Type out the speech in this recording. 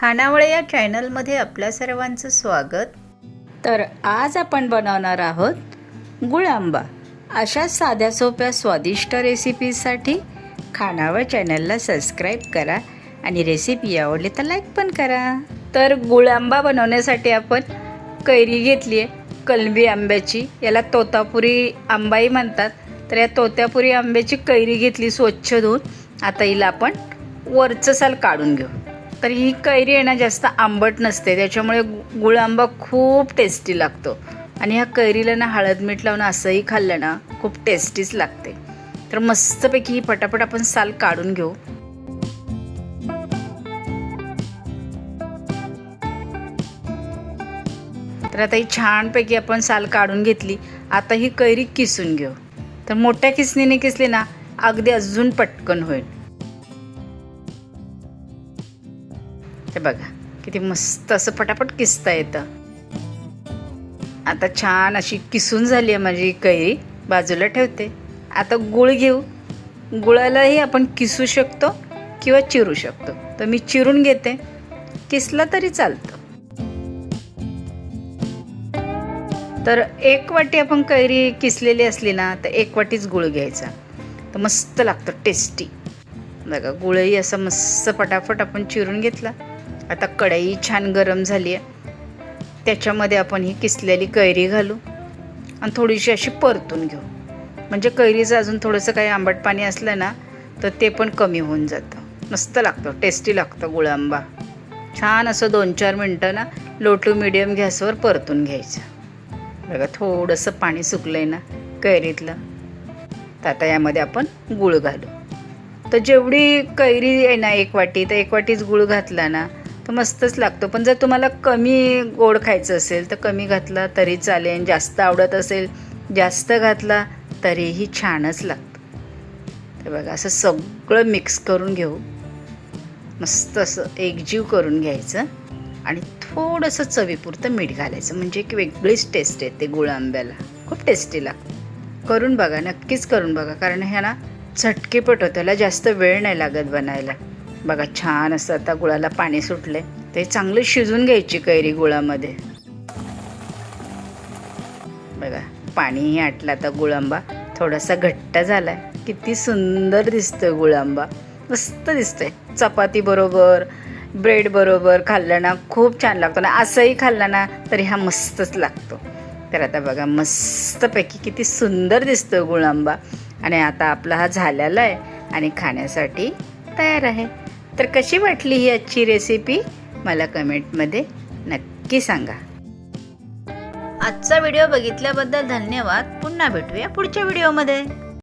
खानावळे या चॅनलमध्ये आपल्या सर्वांचं स्वागत. तर आज आपण बनवणार आहोत गुळ आंबा अशा साध्या सोप्या स्वादिष्ट रेसिपीसाठी खानावळ चॅनलला सबस्क्राईब करा आणि रेसिपी आवडली तर लाईक पण करा. तर गुळ आंबा बनवण्यासाठी आपण कैरी घेतली आहे कलबी आंब्याची. याला तोतापुरी आंबाही म्हणतात. तर या तोत्यापुरी आंब्याची कैरी घेतली स्वच्छ धुवून. आता हिला आपण वरचं साल काढून घेऊ. तर ही कैरी आहे ना जास्त आंबट नसते. त्याच्यामुळे गुळ आंबा खूप टेस्टी लागतो. आणि ह्या कैरीला ना हळद मीठ लावून असंही खाल्लं ना खूप टेस्टीच लागते. तर मस्तपैकी ही पटापट आपण साल काढून घेऊ. तर आता ही छानपैकी आपण साल काढून घेतली. आता ही कैरी किसून घेऊ. तर मोठ्या किसणीने किसली ना अगदी अजून पटकन होईल. हे बघा किती मस्त असं पटापट किसता येतं. आता छान अशी किसून झाली आहे माझी कैरी. बाजूला ठेवते. आता गुळ घेऊ. गुळालाही आपण किसू शकतो किंवा चिरू शकतो. तर मी चिरून घेते. किसला तरी चालतं. तर एक वाटी आपण कैरी किसलेली असली ना तर एक वाटीच गुळ घ्यायचा. तर मस्त लागतं टेस्टी. बघा गुळही असं मस्त पटापट आपण चिरून घेतला. आता कढई छान गरम झाली आहे. त्याच्यामध्ये आपण ही किसलेली कैरी घालू आणि थोडीशी अशी परतून घेऊ. म्हणजे कैरीचं अजून थोडंसं काही आंबट पाणी असलं ना तर ते पण कमी होऊन जातं. मस्त लागतं टेस्टी लागतं गुळ आंबा छान असं दोन चार मिनटं ना लो टू मिडियम गॅसवर परतून घ्यायचं. बघा थोडंसं पाणी सुकलं आहे ना कैरीतलं. तर आता यामध्ये आपण गूळ घालू. तर जेवढी कैरी आहे ना एक वाटी तर एक वाटीच गूळ घातला ना तर मस्तच लागतो. पण जर तुम्हाला कमी गोड खायचं असेल तर कमी घातला तरी चालेल. जास्त आवडत असेल जास्त घातला तरीही छानच लागतं. तर बघा असं सगळं मिक्स करून घेऊ. मस्त असं एकजीव करून घ्यायचं. आणि थोडंसं चवीपुरतं मीठ घालायचं. म्हणजे एक वेगळीच टेस्ट येते गुळ आंब्याला. खूप टेस्टी लागतं. करून बघा नक्कीच करून बघा. कारण ह्या ना झटकेपट होतं. त्याला जास्त वेळ नाही लागत बनायला. बघा छान असं आता गुळाला पाणी सुटले ते चांगलं शिजून घ्यायची कैरी गुळामध्ये. बघा पाणीही आटलं आता गुळांबा. थोडासा घट्ट झालाय. किती सुंदर दिसतोय गुळांबा. मस्त दिसतोय. चपाती बरोबर ब्रेड बरोबर खाल्लं ना खूप छान लागतो. ना असंही खाल्लं ना तरी हा मस्तच लागतो. तर आता बघा मस्तपैकी किती सुंदर दिसतोय गुळांबा. आणि आता आपला हा झालेला आहे आणि खाण्यासाठी तयार आहे. तर कशी वाटली ही आजची रेसिपी मला कमेंटमध्ये नक्की सांगा. आजचा व्हिडिओ बघितल्याबद्दल धन्यवाद. पुन्हा भेटूया पुढच्या व्हिडिओमध्ये